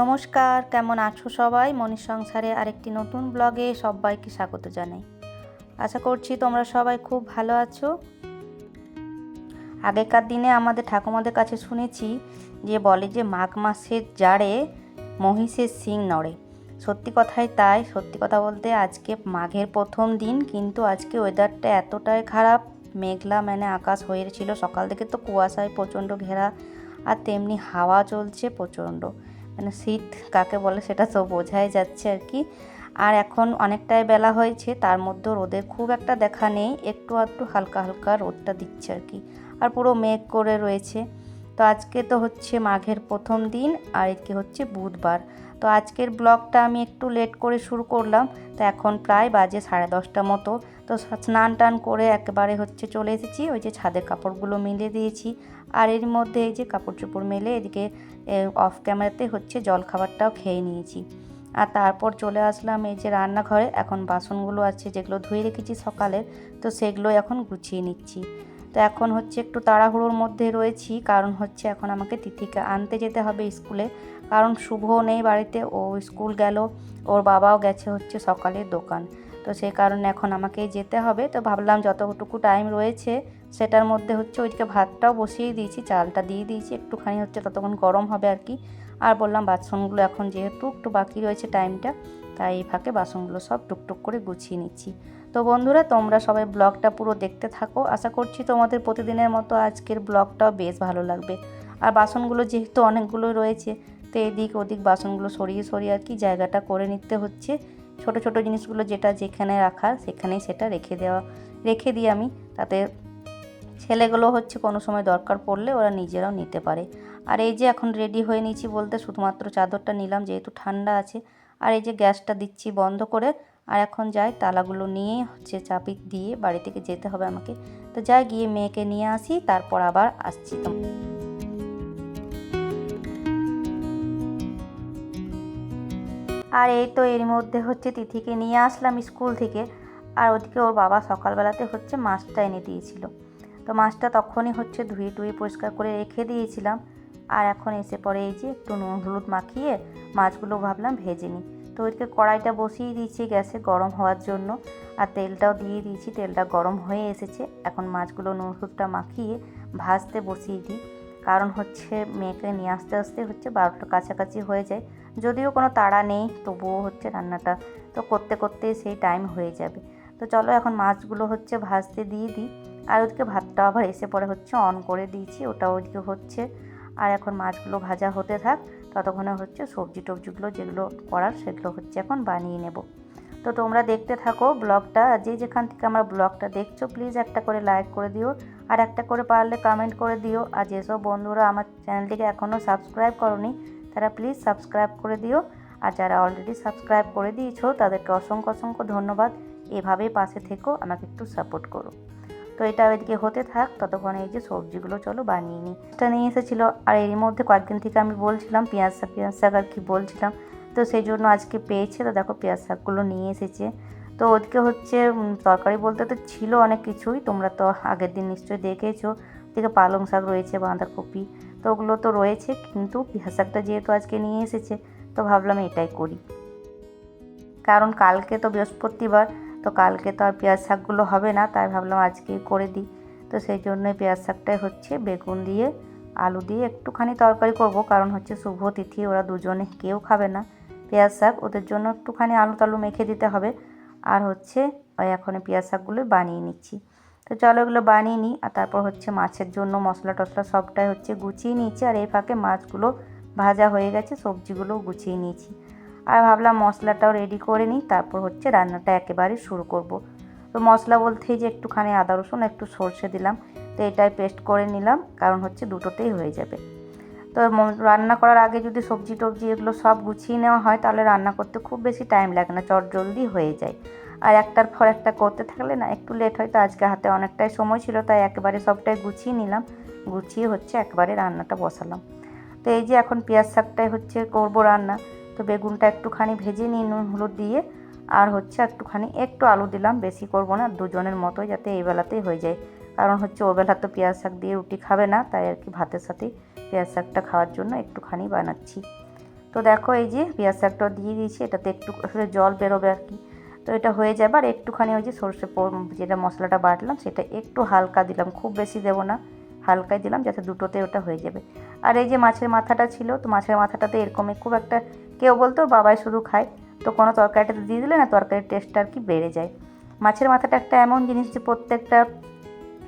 নমস্কার, কেমন আছো সবাই? মনির সংসারে আরেকটি নতুন ব্লগে সবাইকে স্বাগত জানাই। আশা করছি তোমরা সবাই খুব ভালো আছো। আগেকার দিনে আমাদের ঠাকুমাদের কাছে শুনেছি যে বলে যে, মাঘ মাসের জাড়ে মহিষের শিং নড়ে। সত্যি কথাই তাই, সত্যি কথা বলতে আজকে মাঘের প্রথম দিন, কিন্তু আজকে ওয়েদারটা এতটাই খারাপ, মেঘলা মানে আকাশ হয়েছিল সকাল থেকে তো কুয়াশায় প্রচণ্ড ঘেরা, আর তেমনি হাওয়া চলছে প্রচণ্ড। মানে শীত কাকে বলে সেটা তো বোঝাই যাচ্ছে আর কি। আর এখন অনেকটাই বেলা হয়েছে, তার মধ্যে রোদের খুব একটা দেখা নেই, একটু একটু হালকা হালকা রোদটা দিচ্ছে আর কি। আর পুরো মেঘ করে রয়েছে। তো আজকে তো হচ্ছে মাঘের প্রথম দিন, আর এদিকে হচ্ছে বুধবার। তো আজকের ব্লগটা আমি একটু লেট করে শুরু করলাম। তো এখন প্রায় বাজে সাড়ে দশটা মতো। তো স্নান টান করে একেবারে হচ্ছে চলে এসেছি। ওই যে ছাদের কাপড়গুলো মিলে দিয়েছি। আর এর মধ্যে এই যে কাপড় চোপড় মেলে এদিকে অফ ক্যামেরাতে হচ্ছে জল খাবারটাও খেয়ে নিয়েছি। আর তারপর চলে আসলাম এই যে রান্নাঘরে। এখন বাসনগুলো আছে যেগুলো ধুয়ে রেখেছি সকালে। তো সেগুলো এখন গুছিয়ে নিচ্ছি। তো এখন হচ্ছে একটু তাড়াহুড়োর মধ্যে রয়েছি। কারণ হচ্ছে এখন আমাকে তিথিকে আনতে যেতে হবে স্কুলে। কারণ শুভ নেই বাড়িতে, ও স্কুল গেল, ওর বাবাও গেছে হচ্ছে সকালের দোকান। তো সেই কারণে এখন আমাকেই যেতে হবে। তো ভাবলাম যতটুকু টাইম রয়েছে, সেটার মধ্যে হচ্ছে ওইদিকে ভাতটাও বসিয়ে দিয়েছি, চালটা দিয়ে দিয়েছি, একটুখানি হচ্ছে ততক্ষণ গরম হবে আর কি। আর বললাম বাসনগুলো এখন যেহেতু একটু বাকি রয়েছে টাইমটা তাই এই ফাঁকে বাসনগুলো সব টুকটুক করে গুছিয়ে নিচ্ছি। তো বন্ধুরা, তোমরা সবাই ব্লগটা পুরো দেখতে থাকো। আশা করছি তোমাদের প্রতিদিনের মতো আজকের ব্লগটাও বেশ ভালো লাগবে। আর বাসনগুলো যেহেতু অনেকগুলো রয়েছে তো এদিক ওদিক বাসনগুলো সরিয়ে সরিয়ে আর কি জায়গাটা করে নিতে হচ্ছে। ছোট ছোট জিনিসগুলো যেটা যেখানে রাখার সেখানেই সেটা রেখে দেওয়া, রেখে দিই আমি। তাতে ছেলেগুলো হচ্ছে কোনো সময় দরকার পড়লে ওরা নিজেরাও নিতে পারে। আর এই যে এখন রেডি হয়ে নিয়েছি বলতে শুধুমাত্র চাদরটা নিলাম যেহেতু ঠান্ডা আছে। আর এই যে গ্যাসটা দিচ্ছি বন্ধ করে, আর এখন যাই তালাগুলো নিয়ে হচ্ছে চাপি দিয়ে বাড়ি থেকে যেতে হবে আমাকে। তো যাই গিয়ে মেয়েকে নিয়ে আসি, তারপর আবার আসছি তো আর এই তো এর মধ্যে হচ্ছে তিথিকে নিয়ে আসলাম স্কুল থেকে। আর ওদিকে ওর বাবা সকালবেলাতে হচ্ছে মাছটা এনে দিয়েছিল। তো মাছটা তখনই হচ্ছে ধুয়ে টুয়ে পরিষ্কার করে রেখে দিয়েছিলাম। আর এখন এসে পরে এই যে একটু নুন হলুদ মাখিয়ে মাছগুলো ভাবলাম ভেজে নিই। তো ওইদিকে কড়াইটা বসিয়ে দিয়েছি গ্যাসে গরম হওয়ার জন্য। আর তেলটাও দিয়ে দিয়েছি, তেলটা গরম হয়ে এসেছে। এখন মাছগুলো নুন হলুদটা মাখিয়ে ভাজতে বসিয়ে দিই। কারণ হচ্ছে মেয়েকে নিয়ে আসতে আসতে হচ্ছে বারোটার কাছাকাছি হয়ে যায়। যদিও কোনো তাড়া নেই, তবুও হচ্ছে রান্নাটা তো করতে করতে সেই টাইম হয়ে যাবে। তো চলো এখন মাছগুলো হচ্ছে ভাজতে দিয়ে দিই। আর ওদিকে ভাতটা আবার এসে পরে হচ্ছে অন করে দিয়েছি, ওটা ওদিকে হচ্ছে। আর এখন মাছগুলো ভাজা হতে থাক, ততক্ষণে হচ্ছে সবজি টবজিগুলো যেগুলো করার সেগুলো হচ্ছে এখন বানিয়ে নেব। তো তোমরা দেখতে থাকো ব্লগটা, যে যেখান থেকে আমার ব্লগটা দেখছ প্লিজ একটা করে লাইক করে দিও। আর একটা করে পারলে কমেন্ট করে দিও। আর যেসব বন্ধুরা আমার চ্যানেলটিকে এখনও সাবস্ক্রাইব করনি, তারা প্লিজ সাবস্ক্রাইব করে দিও। আর যারা অলরেডি সাবস্ক্রাইব করে দিয়েছ, তাদেরকে অসংখ্য অসংখ্য ধন্যবাদ। এভাবেই পাশে থেকো, আমাকে একটু সাপোর্ট করো। তো এটা ওইদিকে হতে থাক, ততক্ষণ এই যে সবজিগুলো চলো বানিয়ে নিই। এটা নিয়ে এসেছিল, আর এর মধ্যে কয়েকদিন থেকে আমি বলছিলাম, পেঁয়াজ শাক পেঁয়াজ শাক আর কি বলছিলাম। তো সেই জন্য আজকে পেয়েছে, তো দেখো পেঁয়াজ শাকগুলো নিয়ে এসেছে। তো ওদিকে হচ্ছে তরকারি বলতে তো ছিল অনেক কিছুই, তোমরা তো আগের দিন নিশ্চয়ই দেখেছ। ওদিকে পালং শাক রয়েছে, বাঁধাকপি, তো ওগুলো তো রয়েছে, কিন্তু পেঁয়াজ শাকটা যেহেতু আজকে নিয়ে এসেছে, তো ভাবলাম এটাই করি। কারণ কালকে তো বৃহস্পতিবার, তো কালকে তো আর পেঁয়াজ শাকগুলো হবে না, তাই ভাবলাম আজকেই করে দিই। তো সেই জন্যই পেঁয়াজ শাকটাই হচ্ছে, বেগুন দিয়ে, আলু দিয়ে একটুখানি তরকারি করব, কারণ হচ্ছে শুভ তিথি, ওরা দুজনে কেউ খাবে না। পেঁয়াজ শাক, ওদের জন্য একটুখানি আলু টালু মেখে দিতে হবে। আর হচ্ছে, ওই এখন পেঁয়াজ শাকগুলো বানিয়ে নিচ্ছি। তো চলো এগুলো বানিয়ে নিই, আর তারপর হচ্ছে মাছের জন্য মশলা টশলা সবটাই হচ্ছে গুছিয়ে নিয়েছি, আর এই ফাঁকে মাছগুলো ভাজা হয়ে গেছে, সবজিগুলোও গুছিয়ে নিয়েছি। আর ভাবলাম মশলাটাও রেডি করে নিই, তারপর হচ্ছে রান্নাটা একেবারে শুরু করব। তো মশলা বলতেই যে একটুখানি আদা রসুন, একটু সর্ষে দিলাম, তো এটাই পেস্ট করে নিলাম, কারণ হচ্ছে দুটোতেই হয়ে যাবে। তো রান্না করার আগে যদি সবজি টবজি এগুলো সব গুছিয়ে নেওয়া হয়, তাহলে রান্না করতে খুব বেশি টাইম লাগে না, চট জলদি হয়ে যায়। আর একটার পর একটা করতে থাকলে না, একটু লেট হয়, তো আজকে হাতে অনেকটাই সময় ছিল, তাই একেবারে সবটাই গুছিয়ে নিলাম। গুছিয়ে হচ্ছে একবারে রান্নাটা বসালাম। তো এই যে এখন পেঁয়াজ শাকটাই হচ্ছে করব রান্না। তো বেগুনটা একটুখানি ভেজে নিই নুন, হলুদ দিয়ে, আর হচ্ছে একটুখানি একটু আলু দিলাম, বেশি করব না, দুজনের মতোই যাতে এই বেলাতেই হয়ে যায়। কারণ হচ্ছে ও বেলা তো পেঁয়াজ শাক দিয়ে রুটি খাবে না, তাই আর কি ভাতের সাথেই পেঁয়াজ শাকটা খাওয়ার জন্য একটুখানি বানাচ্ছি। তো দেখো এই যে পেঁয়াজ শাকটা দিয়ে দিয়েছি, এটাতে একটু করে জল বেরোবে আর কি। তো এটা হয়ে যাবে আর একটুখানি ওই যে সর্ষে যেটা মশলাটা বাটলাম, সেটা একটু হালকা দিলাম, খুব বেশি দেবো না, হালকাই দিলাম যাতে দুটোতে ওটা হয়ে যাবে। আর এই যে মাছের মাথাটা ছিল, তো মাছের মাথাটাতে এরকমই খুব একটা কেউ বলতো বাবাই শুধু খায়, তো কোনো তরকারিটাতে দিয়ে দিলে না তরকারির টেস্টটা আর কি বেড়ে যায়। মাছের মাথাটা একটা এমন জিনিস যে প্রত্যেকটা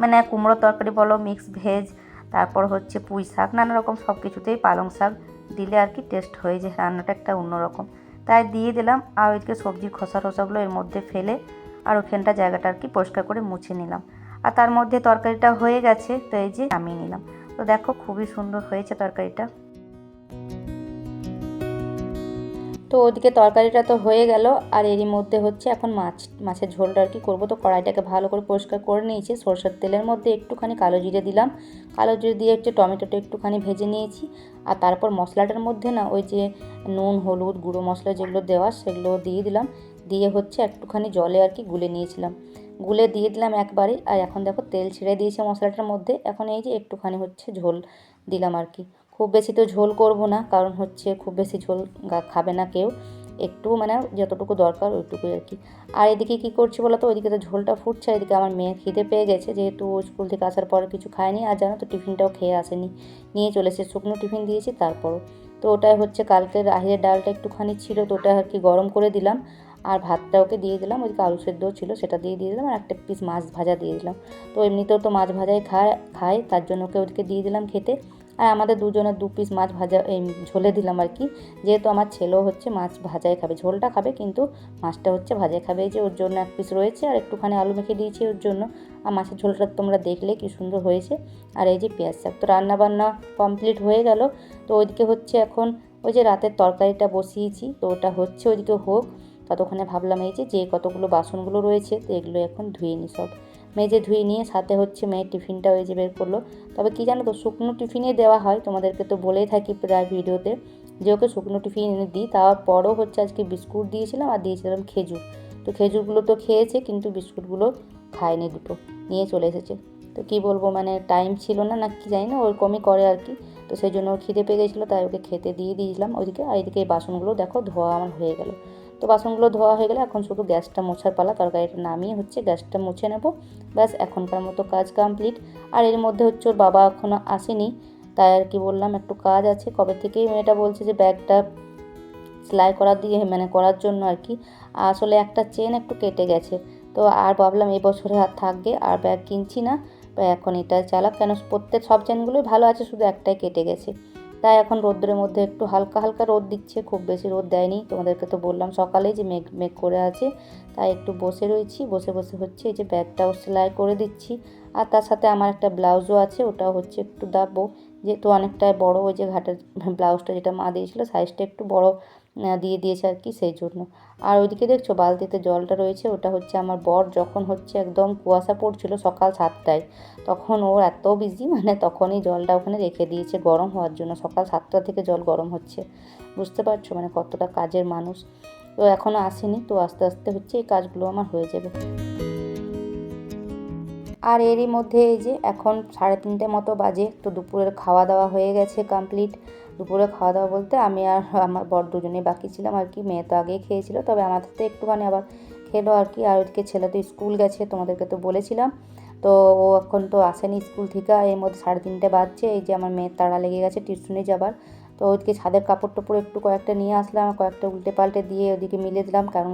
মানে কুমড়ো তরকারি বলো মিক্স ভেজ তারপর হচ্ছে পুঁই শাক, নানা রকম সব কিছুতেই পালং শাক দিলে আর কি টেস্ট হয়ে যায়, রান্নাটা একটা অন্যরকম তাই দিয়ে দিলাম, আর ওইদিকে সবজির খোসা টোসাগুলো এর মধ্যে ফেলে আর ওখানটা জায়গাটা আর কি পরিষ্কার করে মুছে নিলাম। আর তার মধ্যে তরকারিটা হয়ে গেছে, তো এই যে নামিয়ে নিলাম। তো দেখো খুবই সুন্দর হয়েছে তরকারিটা। তো ওদিকে তরকারিটা তো হয়ে গেল, আর এরই মধ্যে হচ্ছে এখন মাছ, মাছের ঝোলটা আর কি করব। তো কড়াইটাকে ভালো করে পরিষ্কার করে নিয়েছি, সরষের তেলের মধ্যে একটুখানি কালো জিরে দিলাম। কালো জিরে দিয়ে হচ্ছে টমেটোটা একটুখানি ভেজে নিয়েছি, আর তারপর মশলাটার মধ্যে না ওই যে নুন, হলুদ, গুঁড়ো মশলা যেগুলো দেওয়া সেগুলো দিয়ে দিলাম। দিয়ে হচ্ছে একটুখানি জলে আর কি গুলে নিয়েছিলাম। গুলে দিয়ে দিলাম একবারে, আর এখন দেখো তেল ছেড়ে দিয়েছে মশলাটার মধ্যে। এখন এই যে একটুখানি হচ্ছে ঝোল দিলাম আর কি। খুব বেশি তো ঝোল করব না, কারণ হচ্ছে খুব বেশি ঝোল খাবে না কেউ। একটু মানে যতটুকু দরকার ওইটুকুই আর কি। আর এদিকে কী করছি বলো তো? ওইদিকে তো ঝোলটা ফুটছে, এদিকে আমার মেয়ে খিদে পেয়ে গেছে, যেহেতু স্কুল থেকে আসার পরে কিছু খায়নি, আর জানো তো টিফিনটাও খেয়ে আসেনি। নিয়ে চলেছে শুকনো টিফিন দিয়েছি, তারপরও। তো ওটাই হচ্ছে কালকের রাহের ডালটা একটুখানি ছিল, তো ওটা আর কি গরম করে দিলাম। আর ভাতটা ওকে দিয়ে দিলাম ওইদিকে আলু সেদ্ধও ছিল, সেটা দিয়ে দিয়ে দিলাম, আর একটা পিস মাছ ভাজা দিয়ে দিলাম। তো এমনিতেও তো মাছ ভাজাই খায় খায়, তার জন্য ওকে ওদিকে দিয়ে দিলাম খেতে। আর আমাদের দুজনের দু পিস মাছ ভাজা, এই ঝোলে দিলাম আর কি। যেহেতু আমার ছেলেও হচ্ছে মাছ ভাজাই খাবে, ঝোলটা খাবে, কিন্তু মাছটা হচ্ছে ভাজাই খাবে। যে ওর জন্য এক পিস রয়েছে আর একটুখানি আলু মেখে দিয়েছি ওর জন্য। আর মাছের ঝোলটা তোমরা দেখলে কি সুন্দর হয়েছে। আর এই যে পেঁয়াজ শাক, তো রান্না বান্না কমপ্লিট হয়ে গেল। তো ওইদিকে হচ্ছে এখন ওই যে রাতের তরকারিটা বসিয়েছি, তো ওটা হচ্ছে ওইদিকে হোক। ততক্ষণে ভাবলাম এই যে যে কতগুলো বাসনগুলো রয়েছে, তো এগুলো এখন ধুয়ে নিই সব। মেজে ধুয়ে নিয়ে সাথে হচ্ছে মেয়ের টিফিনটা ওই যে বের করল। তবে কি জানো তো, শুকনো টিফিনে দেওয়া হয়, তোমাদেরকে তো বলেই থাকি প্রায় ভিডিওতে, যে ওকে শুকনো টিফিন এনে দিই। তারপরও হচ্ছে আজকে বিস্কুট দিয়েছিলাম আর দিয়েছিলাম খেজুর। তো খেজুরগুলো তো খেয়েছে, কিন্তু বিস্কুটগুলো খায়নি দুটো, নিয়ে চলে এসেছে। তো কি বলব মানে টাইম ছিল না না কি জানি না, ওরকমই করে আর কি। তো সেই জন্য খিদে পেয়ে গেছিল, তাই ওকে খেতে দিয়ে দিয়েছিলাম। ওইদিকে, আর এদিকে এই বাসনগুলো দেখো, ধোয়া আমার হয়ে গেল। তো বাসনগুলো ধোয়া হয়ে গেলে এখন শুধু গ্যাসটা মোছার পালা তরকারিটা নামিয়ে হচ্ছে, গ্যাসটা মুছে নেব। ব্যাস, এখনকার মতো কাজ কমপ্লিট আর এর মধ্যে হচ্ছে ওর বাবা এখনও আসেনি, তাই আর কি বললাম, একটু কাজ আছে। কবে থেকেই মেয়েটা বলছে যে ব্যাগটা সেলাই করা দিয়ে মানে করার জন্য আর কি। আসলে একটা চেন একটু কেটে গেছে। তো আর ভাবলাম এই বছরে আর থাকবে, আর ব্যাগ কিনছি না। এখন এটা চালাক, কেন প্রত্যেক, সব চেনগুলোই ভালো আছে, শুধু একটাই কেটে গেছে। তাই এখন রোদ্রের মধ্যে একটু হালকা হালকা রোদ দিচ্ছে, খুব বেশি রোদ দেয়নি। তোমাদেরকে তো বললাম সকালে যে মেঘ মেঘ করে আছে, তাই একটু বসে রয়েছি, বসে বসে হচ্ছে এই যে ব্যাগটাও সেলাই করে দিচ্ছি। আর তার সাথে আমার একটা ব্লাউজও আছে ওটা হচ্ছে একটু দাবো। যেহেতু অনেকটাই বড়, ওই যে ঘাটের ব্লাউজটা যেটা মা দিয়েছিলো সাইজটা একটু বড় দিয়ে দিয়েছে আর কি সেই জন্য। আর ওইদিকে দেখছ বালতিতে জলটা রয়েছে, ওটা হচ্ছে আমার বর যখন হচ্ছে একদম কুয়াশা পড়ছিল সকাল সাতটায়, তখন ওর এত বিজি মানে তখনই জলটা ওখানে রেখে দিয়েছে গরম হওয়ার জন্য। সকাল সাতটা থেকে জল গরম হচ্ছে। বুঝতে পারছ? মানে কতটা কাজের মানুষ। তো এখনও আসেনি, তো আস্তে আস্তে হচ্ছে এই কাজগুলো আমার হয়ে যাবে। আর এরই মধ্যে এই যে এখন সাড়ে তিনটে মতো বাজে, তো দুপুরের খাওয়া দাওয়া হয়ে গেছে কমপ্লিট দুপুরে খাওয়া দাওয়া বলতে আমি আর আমার বর দুজনেই বাকি ছিলাম আর কি, মেয়ে তো আগেই খেয়েছিল। তবে আমাদের তো একটুখানি আবার খেলো আর কি। আর ওইদিকে ছেলে তো স্কুল গেছে, তোমাদেরকে তো বলেছিলাম। তো ও এখন তো আসেনি স্কুল থেকে, এর মধ্যে সাড়ে তিনটে বাজছে। এই যে আমার মেয়ের তাড়া লেগে গেছে টিউশনে যাবার। তো ওইদিকে ছাদের কাপড় টাপড় একটু কয়েকটা নিয়ে আসলাম কয়েকটা উল্টে পাল্টে দিয়ে ওদিকে মিলে দিলাম। কারণ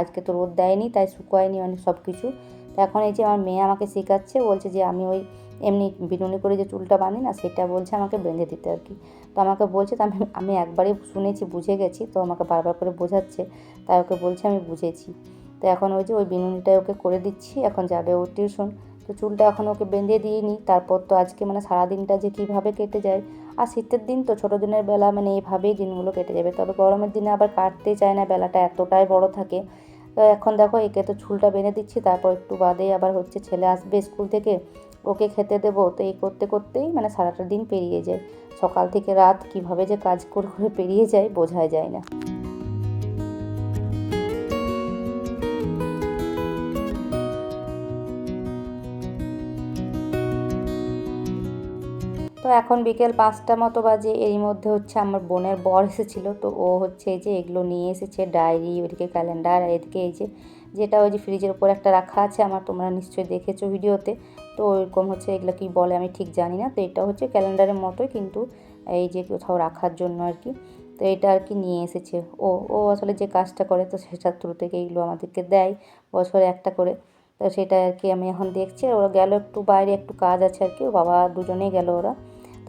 আজকে তো রোদ দেয়নি, তাই শুকোয়নি অনেক সব কিছু তো এখন এই যে আমার মেয়ে আমাকে শেখাচ্ছে, বলছে যে আমি ওই এমনি বিনুনি করে যে চুলটা বাঁধি না, সেটা বলছে আমাকে বেঁধে দিতে আর কি। তো আমাকে বলছে, তো আমি আমি একবারই শুনেছি, বুঝে গেছি, তো আমাকে বারবার করে বোঝাচ্ছে, তাই ওকে বলছে আমি বুঝেছি। তো এখন ওই যে ওই বিনুনিটাই ওকে করে দিচ্ছি, এখন যাবে ও টিউশন। তো চুলটা এখন ওকে বেঁধে দিইনি, তারপর তো আজকে মানে সারাদিনটা যে কীভাবে কেটে যায়, আর শীতের দিন তো ছোটো দিনের বেলা মানে এইভাবেই দিনগুলো কেটে যাবে। তবে গরমের দিনে আবার কাটতে চায় না, বেলাটা এতটাই বড় থাকে। তো এখন দেখো, একে তো চুলটা বেঁধে দিচ্ছি, তারপর একটু বাদে আবার হচ্ছে ছেলে আসবে স্কুল থেকে ওকে খেতে দেব। তো এই করতে করতেই মানে সারাটা দিন পেরিয়ে যায়। সকাল থেকে রাত কীভাবে যে কাজ করে করে পেরিয়ে যায় বোঝা যায় না। এখন বিকেল পাঁচটা মতো বাজে, এরই মধ্যে হচ্ছে আমার বোনের বর এসেছিল। তো ও হচ্ছে এই যে এগুলো নিয়ে এসেছে, ডায়েরি, ওইদিকে ক্যালেন্ডার এদিকে এই যে যেটা ওই যে ফ্রিজের উপর একটা রাখা আছে, আমার তোমরা নিশ্চয়ই দেখেছ ভিডিওতে। তো ওইরকম হচ্ছে এগুলো কি বলে আমি ঠিক জানি না। তো এটা হচ্ছে ক্যালেন্ডারের মতোই কিন্তু এই যে কোথাও রাখার জন্য আর কি। তো এটা আর কি নিয়ে এসেছে। ও ও আসলে যে কাজটা করে, তো সেটার থ্রু থেকে এইগুলো আমাদেরকে দেয় বছরে একটা করে। তো সেটা আর কি আমি এখন দেখছি। ওরা গেল একটু বাইরে, একটু কাজ আছে আর কি। বাবা দুজনেই গেল ওরা।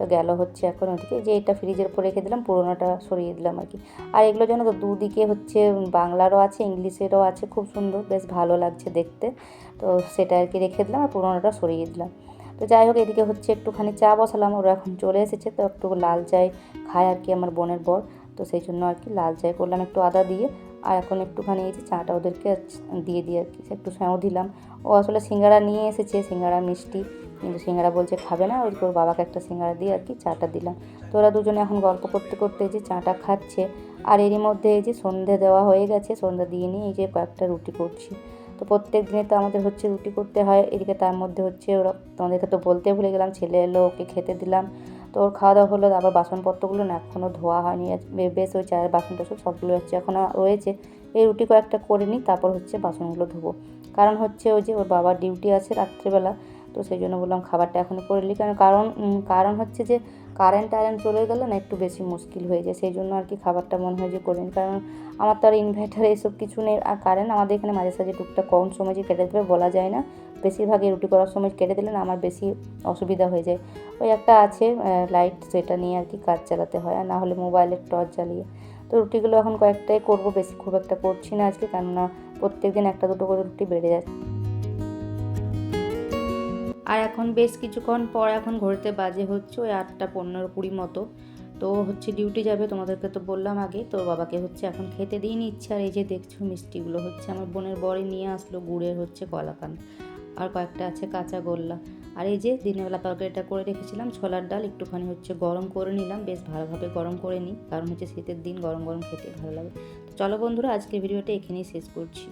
তো গেল হচ্ছে এখন ওদিকে। যে এটা ফ্রিজের উপর রেখে দিলাম, পুরোনোটা সরিয়ে দিলাম আর কি। আর এগুলো যেন তো, দুদিকে হচ্ছে বাংলারও আছে, ইংলিশেরও আছে, খুব সুন্দর, বেশ ভালো লাগছে দেখতে। তো সেটা আর কি রেখে দিলাম আর পুরোনোটা সরিয়ে দিলাম। তো যাই হোক, এদিকে হচ্ছে একটুখানি চা বসালাম, ওরা এখন চলে এসেছে, তো একটু লাল চাই খায় আর কি আমার বোনের বর। তো সেই জন্য আর কি লাল চাই করলাম, একটু আদা দিয়ে। আর এখন একটুখানি এই যে চাটা ওদেরকে দিয়ে দিয়ে আর কি, একটু স্যাঁও দিলাম। ও আসলে সিঙ্গারা নিয়ে এসেছে, সিঙ্গারা, মিষ্টি। কিন্তু সিঙ্গারা বলছে, খাবে না। ওই ওর বাবাকে একটা সিঙ্গারা দিয়ে আর কি চাটা দিলাম। তো ওরা দুজনে এখন গল্প করতে করতে এই যে চাটা খাচ্ছে, আর এরই মধ্যে এই যে সন্ধে দেওয়া হয়ে গেছে সন্ধ্যা দিয়ে নিয়ে এই যে কয়েকটা রুটি করছি। তো প্রত্যেক দিনে তো আমাদের হচ্ছে রুটি করতে হয়, এদিকে তার মধ্যে হচ্ছে ওরা তোমাদেরকে তো বলতে ভুলে গেলাম, ছেলে এলো, ওকে খেতে দিলাম। তো ওর খাওয়া দাওয়া হলো, আবার বাসনপত্রগুলো না এখনও ধোয়া হয়নি বেশ ওই চায়ের বাসন টাসন সবগুলো হচ্ছে এখনও রয়েছে। এই রুটি কয়েকটা করে নিই, তারপর হচ্ছে বাসনগুলো ধোবো। কারণ হচ্ছে ওই যে ওর বাবার ডিউটি আছে রাত্রেবেলা তো সেই জন্য বললাম খাবারটা এখনও করে নিই। কারণ কারণ কারণ হচ্ছে যে কারেন্ট টারেন্ট চলে গেলে না একটু বেশি মুশকিল হয়ে যায়। সেই জন্য আর কি খাবারটা মনে হয় যে করে নিই। কারণ আমার তো আর ইনভার্টার এইসব কিছু নেই। আর কারেন্ট আমাদের এখানে মাঝে সাঝে টুকটা কম সময় যে কেটে দেবে বলা যায় না। বেশিরভাগই রুটি করার সময় কেটে দিলে না আমার বেশি অসুবিধা হয়ে যায়। ওই একটা আছে লাইট সেটা নিয়ে আর কি কাজ চালাতে হয়। আর না হলে মোবাইলের টর্চ জ্বালিয়ে। তো রুটিগুলো এখন কয়েকটাই করব। বেশি খুব একটা করছি না আজকে। কেননা প্রত্যেক দিন একটা দুটো করে রুটি বেড়ে যাচ্ছে। আর এখন বেশ কিছুক্ষণ পর এখন ঘড়িতে বাজে হচ্ছে ওই আটটা পনেরো কুড়ি মতো। তো হচ্ছে ডিউটি যাবে, তোমাদেরকে তো বললাম আগে। তো বাবাকে হচ্ছে এখন খেতে দিয়ে নিচ্ছে। আর এই যে দেখছ মিষ্টিগুলো হচ্ছে আমার বোনের বড়ি নিয়ে আসলো, গুড়ের হচ্ছে কলাকান। আর কয়েকটা আছে কাঁচা গোল্লা। আর এই যে দিনের বেলা তরকারিটা করে রেখেছিলাম, ছোলার ডাল একটুখানি হচ্ছে গরম করে নিলাম। বেশ ভালোভাবে গরম করে নিই, কারণ হচ্ছে শীতের দিন গরম গরম খেতে ভালো লাগে। তো চলো বন্ধুরা, আজকের ভিডিওটা এখানেই শেষ করছি।